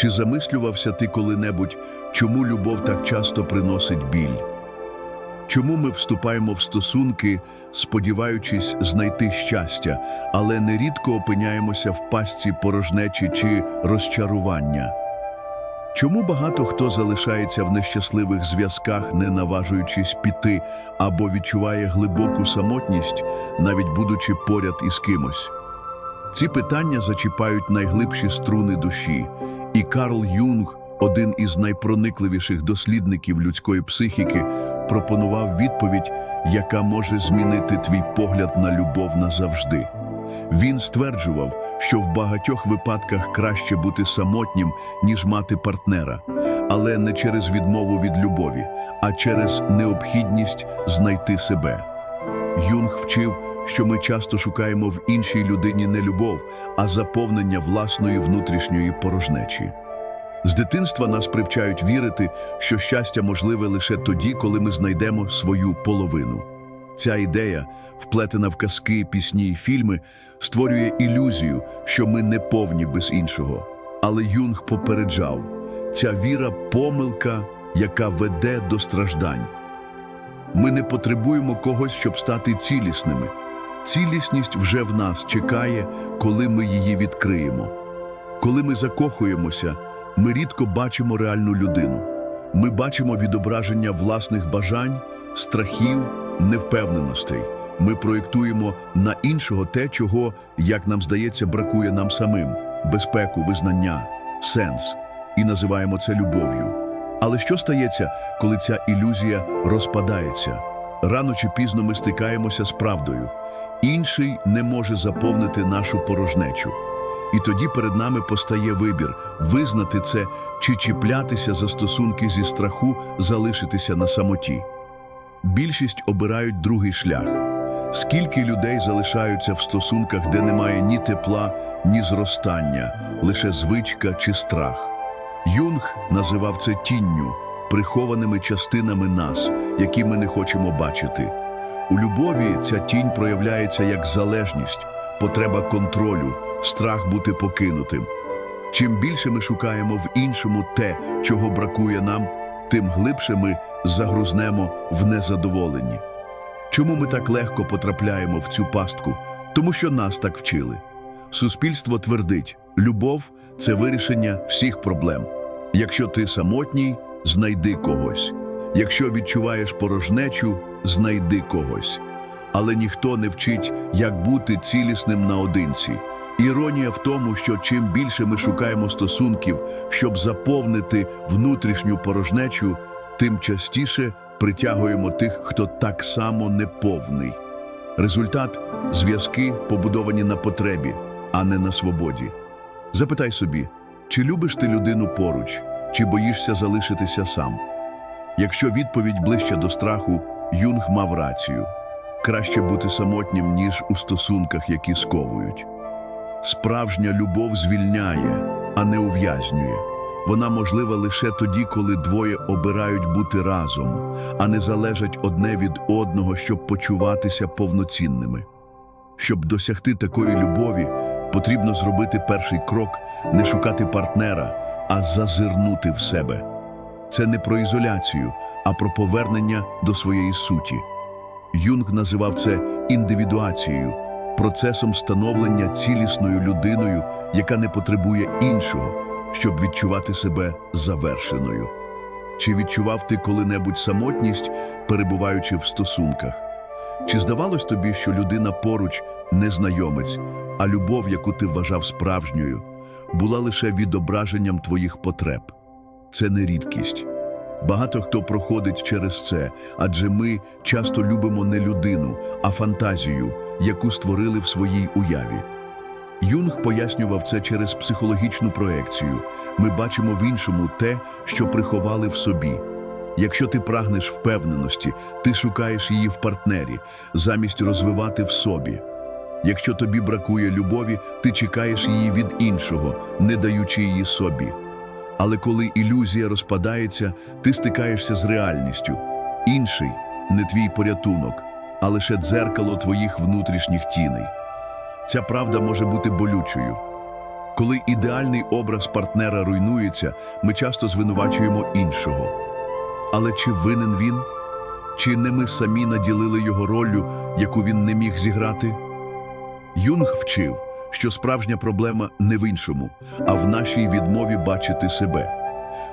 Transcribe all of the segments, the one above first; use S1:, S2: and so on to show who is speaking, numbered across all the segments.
S1: Чи замислювався ти коли-небудь, чому любов так часто приносить біль? Чому ми вступаємо в стосунки, сподіваючись знайти щастя, але нерідко опиняємося в пастці порожнечі чи розчарування? Чому багато хто залишається в нещасливих зв'язках, не наважуючись піти, або відчуває глибоку самотність, навіть будучи поряд із кимось? Ці питання зачіпають найглибші струни душі, і Карл Юнг, один із найпроникливіших дослідників людської психіки, пропонував відповідь, яка може змінити твій погляд на любов назавжди. Він стверджував, що в багатьох випадках краще бути самотнім, ніж мати партнера, але не через відмову від любові, а через необхідність знайти себе. Юнг вчив, що ми часто шукаємо в іншій людині не любов, а заповнення власної внутрішньої порожнечі. З дитинства нас привчають вірити, що щастя можливе лише тоді, коли ми знайдемо свою половину. Ця ідея, вплетена в казки, пісні і фільми, створює ілюзію, що ми не повні без іншого. Але Юнг попереджав, ця віра помилка, яка веде до страждань. Ми не потребуємо когось, щоб стати цілісними. Цілісність вже в нас чекає, коли ми її відкриємо. Коли ми закохуємося, ми рідко бачимо реальну людину. Ми бачимо відображення власних бажань, страхів, невпевненостей. Ми проєктуємо на іншого те, чого, як нам здається, бракує нам самим безпеку, визнання, сенс, і називаємо це любов'ю. Але що стається, коли ця ілюзія розпадається? Рано чи пізно ми стикаємося з правдою. Інший не може заповнити нашу порожнечу. І тоді перед нами постає вибір визнати це чи чіплятися за стосунки зі страху, залишитися на самоті. Більшість обирають другий шлях. Скільки людей залишаються в стосунках, де немає ні тепла, ні зростання, лише звичка чи страх. Юнг називав це тінню, прихованими частинами нас, які ми не хочемо бачити. У любові ця тінь проявляється як залежність, потреба контролю, страх бути покинутим. Чим більше ми шукаємо в іншому те, чого бракує нам, тим глибше ми загрузнемо в незадоволенні. Чому ми так легко потрапляємо в цю пастку? Тому що нас так вчили. Суспільство твердить, любов це вирішення всіх проблем. Якщо ти самотній, знайди когось. Якщо відчуваєш порожнечу, знайди когось. Але ніхто не вчить, як бути цілісним наодинці. Іронія в тому, що чим більше ми шукаємо стосунків, щоб заповнити внутрішню порожнечу, тим частіше притягуємо тих, хто так само неповний. Результат зв'язки побудовані на потребі, а не на свободі. Запитай собі, чи любиш ти людину поруч, чи боїшся залишитися сам. Якщо відповідь ближче до страху, Юнг мав рацію краще бути самотнім, ніж у стосунках, які сковують. Справжня любов звільняє, а не ув'язнює. Вона можлива лише тоді, коли двоє обирають бути разом, а не залежать одне від одного, щоб почуватися повноцінними. Щоб досягти такої любові, потрібно зробити перший крок, не шукати партнера, а зазирнути в себе. Це не про ізоляцію, а про повернення до своєї суті. Юнг називав це індивідуацією, процесом становлення цілісною людиною, яка не потребує іншого, щоб відчувати себе завершеною. Чи відчував ти коли-небудь самотність, перебуваючи в стосунках? Чи здавалось тобі, що людина поруч незнайомець, а любов, яку ти вважав справжньою, була лише відображенням твоїх потреб? Це не рідкість. Багато хто проходить через це, адже ми часто любимо не людину, а фантазію, яку створили в своїй уяві. Юнг пояснював це через психологічну проекцію. Ми бачимо в іншому те, що приховали в собі. Якщо ти прагнеш впевненості, ти шукаєш її в партнері, замість розвивати в собі. Якщо тобі бракує любові, ти чекаєш її від іншого, не даючи її собі. Але коли ілюзія розпадається, ти стикаєшся з реальністю. Інший не твій порятунок, а лише дзеркало твоїх внутрішніх тіней. Ця правда може бути болючою. Коли ідеальний образ партнера руйнується, ми часто звинувачуємо іншого. Але чи винен він? Чи не ми самі наділили його роллю, яку він не міг зіграти? Юнг вчив, що справжня проблема не в іншому, а в нашій відмові бачити себе.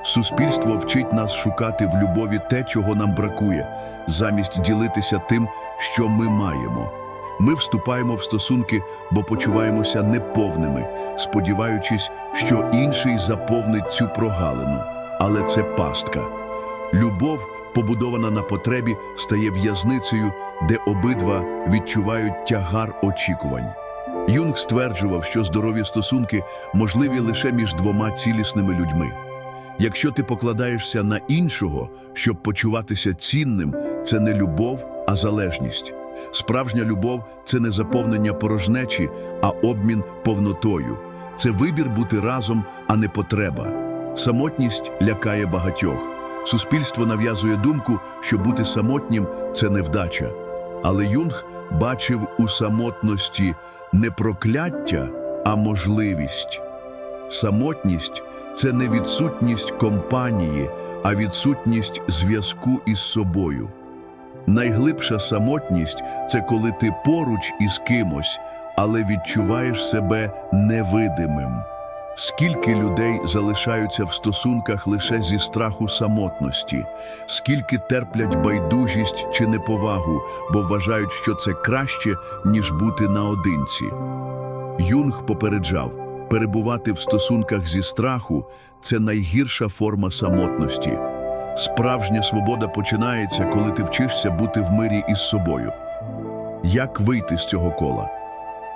S1: Суспільство вчить нас шукати в любові те, чого нам бракує, замість ділитися тим, що ми маємо. Ми вступаємо в стосунки, бо почуваємося неповними, сподіваючись, що інший заповнить цю прогалину. Але це пастка. Любов, побудована на потребі, стає в'язницею, де обидва відчувають тягар очікувань. Юнг стверджував, що здорові стосунки можливі лише між двома цілісними людьми. Якщо ти покладаєшся на іншого, щоб почуватися цінним, це не любов, а залежність. Справжня любов це не заповнення порожнечі, а обмін повнотою. Це вибір бути разом, а не потреба. Самотність лякає багатьох. Суспільство нав'язує думку, що бути самотнім це невдача. Але Юнг бачив у самотності не прокляття, а можливість. Самотність це не відсутність компанії, а відсутність зв'язку із собою. Найглибша самотність це коли ти поруч із кимось, але відчуваєш себе невидимим. Скільки людей залишаються в стосунках лише зі страху самотності, скільки терплять байдужість чи неповагу, бо вважають, що це краще, ніж бути наодинці. Юнг попереджав, перебувати в стосунках зі страху це найгірша форма самотності. Справжня свобода починається, коли ти вчишся бути в мирі із собою. Як вийти з цього кола?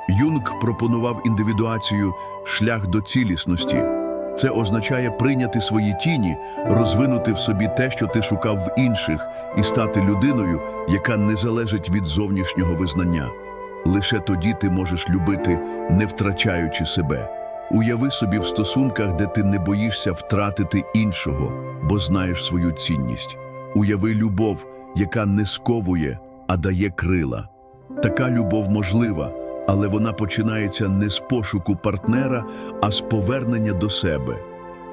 S1: Юнг пропонував індивідуацію шлях до цілісності. Це означає прийняти свої тіні, розвинути в собі те, що ти шукав в інших, і стати людиною, яка не залежить від зовнішнього визнання. Лише тоді ти можеш любити, не втрачаючи себе. Уяви собі в стосунках, де ти не боїшся втратити іншого, бо знаєш свою цінність. Уяви любов, яка не сковує, а дає крила. Така любов можлива, але вона починається не з пошуку партнера, а з повернення до себе.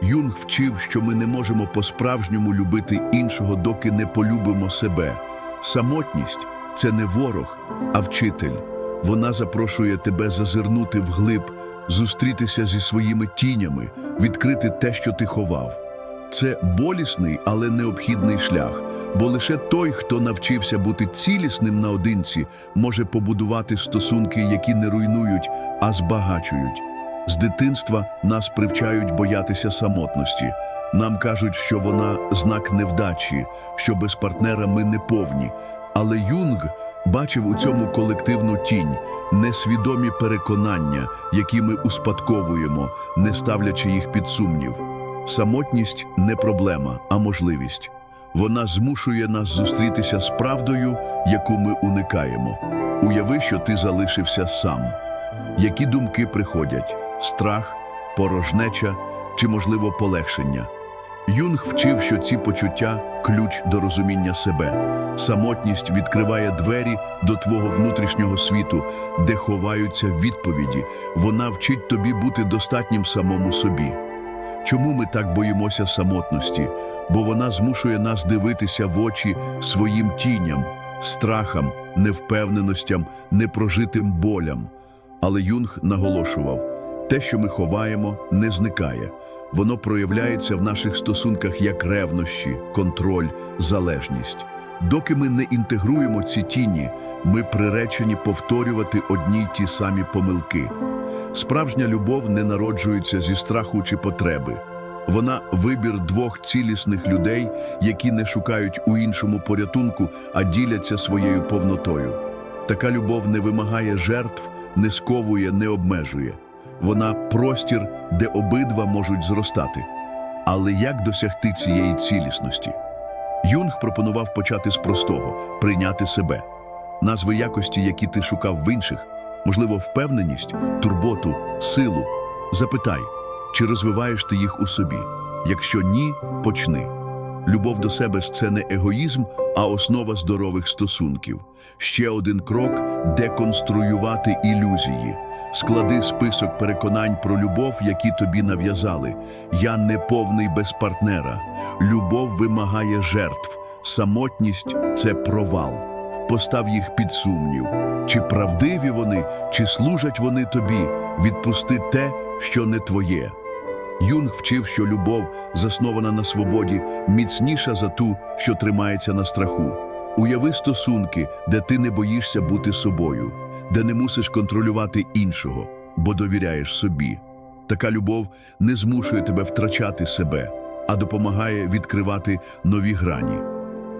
S1: Юнг вчив, що ми не можемо по-справжньому любити іншого, доки не полюбимо себе. Самотність це не ворог, а вчитель. Вона запрошує тебе зазирнути вглиб, зустрітися зі своїми тінями, відкрити те, що ти ховав. Це болісний, але необхідний шлях, бо лише той, хто навчився бути цілісним наодинці, може побудувати стосунки, які не руйнують, а збагачують. З дитинства нас привчають боятися самотності. Нам кажуть, що вона знак невдачі, що без партнера ми не повні. Але Юнг бачив у цьому колективну тінь, несвідомі переконання, які ми успадковуємо, не ставлячи їх під сумнів. Самотність не проблема, а можливість. Вона змушує нас зустрітися з правдою, яку ми уникаємо. Уяви, що ти залишився сам. Які думки приходять: страх, порожнеча чи, можливо, полегшення? Юнг вчив, що ці почуття ключ до розуміння себе. Самотність відкриває двері до твого внутрішнього світу, де ховаються відповіді. Вона вчить тобі бути достатнім самому собі. Чому ми так боїмося самотності? Бо вона змушує нас дивитися в очі своїм тіням, страхам, невпевненостям, непрожитим болям. Але Юнг наголошував: те, що ми ховаємо, не зникає. Воно проявляється в наших стосунках як ревнощі, контроль, залежність. Доки ми не інтегруємо ці тіні, ми приречені повторювати одні й ті самі помилки. Справжня любов не народжується зі страху чи потреби. Вона вибір двох цілісних людей, які не шукають у іншому порятунку, а діляться своєю повнотою. Така любов не вимагає жертв, не сковує, не обмежує. Вона простір, де обидва можуть зростати. Але як досягти цієї цілісності? Юнг пропонував почати з простого прийняти себе, назви якості, які ти шукав в інших, можливо, впевненість, турботу, силу. Запитай, чи розвиваєш ти їх у собі. Якщо ні, почни. Любов до себе це не егоїзм, а основа здорових стосунків. Ще один крок деконструювати ілюзії. Склади список переконань про любов, які тобі нав'язали. Я не повний без партнера. Любов вимагає жертв. Самотність це провал. Постав їх під сумнів. Чи правдиві вони, чи служать вони тобі? Відпусти те, що не твоє. Юнг вчив, що любов, заснована на свободі, міцніша за ту, що тримається на страху. Уяви стосунки, де ти не боїшся бути собою, де не мусиш контролювати іншого, бо довіряєш собі. Така любов не змушує тебе втрачати себе, а допомагає відкривати нові грані.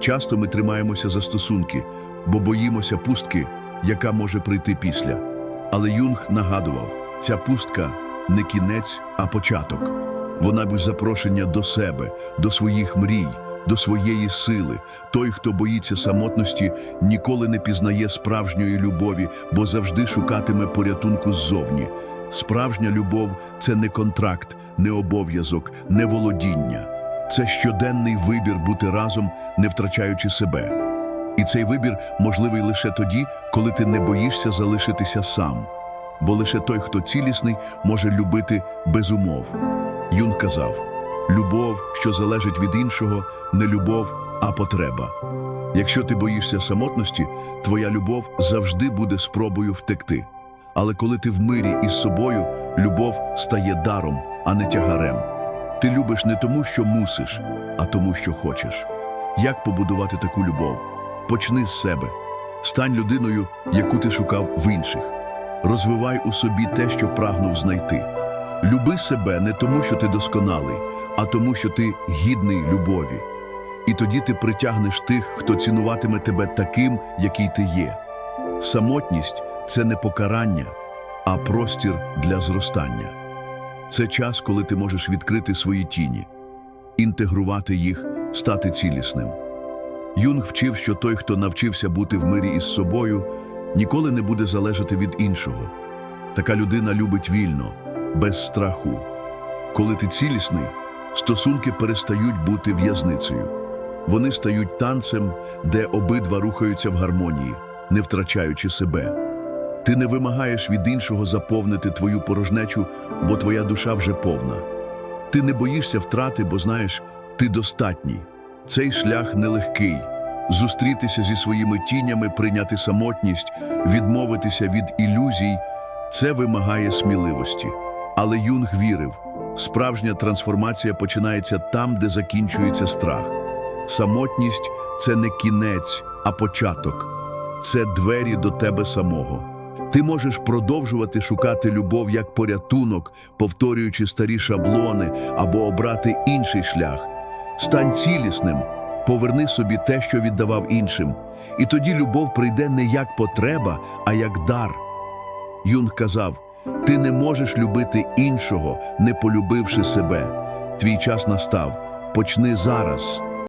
S1: Часто ми тримаємося за стосунки, бо боїмося пустки, яка може прийти після. Але Юнг нагадував, ця пустка не кінець, а початок. Вона б запрошення до себе, до своїх мрій, до своєї сили. Той, хто боїться самотності, ніколи не пізнає справжньої любові, бо завжди шукатиме порятунку ззовні. Справжня любов це не контракт, не обов'язок, не володіння. Це щоденний вибір бути разом, не втрачаючи себе. І цей вибір можливий лише тоді, коли ти не боїшся залишитися сам. Бо лише той, хто цілісний, може любити без умов. Юн казав: любов, що залежить від іншого, не любов, а потреба. Якщо ти боїшся самотності, твоя любов завжди буде спробою втекти. Але коли ти в мирі із собою, любов стає даром, а не тягарем. Ти любиш не тому, що мусиш, а тому, що хочеш. Як побудувати таку любов? Почни з себе. Стань людиною, яку ти шукав в інших. Розвивай у собі те, що прагнув знайти. Люби себе не тому, що ти досконалий, а тому, що ти гідний любові. І тоді ти притягнеш тих, хто цінуватиме тебе таким, який ти є. Самотність це не покарання, а простір для зростання. Це час, коли ти можеш відкрити свої тіні, інтегрувати їх, стати цілісним. Юнг вчив, що той, хто навчився бути в мирі із собою, ніколи не буде залежати від іншого. Така людина любить вільно, без страху. Коли ти цілісний, стосунки перестають бути в'язницею. Вони стають танцем, де обидва рухаються в гармонії, не втрачаючи себе. Ти не вимагаєш від іншого заповнити твою порожнечу, бо твоя душа вже повна. Ти не боїшся втрати, бо знаєш, ти достатній. Цей шлях нелегкий. Зустрітися зі своїми тінями, прийняти самотність, відмовитися від ілюзій це вимагає сміливості. Але Юнг вірив, справжня трансформація починається там, де закінчується страх. Самотність це не кінець, а початок. Це двері до тебе самого. Ти можеш продовжувати шукати любов як порятунок, повторюючи старі шаблони або обрати інший шлях. Стань цілісним, поверни собі те, що віддавав іншим. І тоді любов прийде не як потреба, а як дар. Юнг казав: ти не можеш любити іншого, не полюбивши себе. Твій час настав. Почни зараз.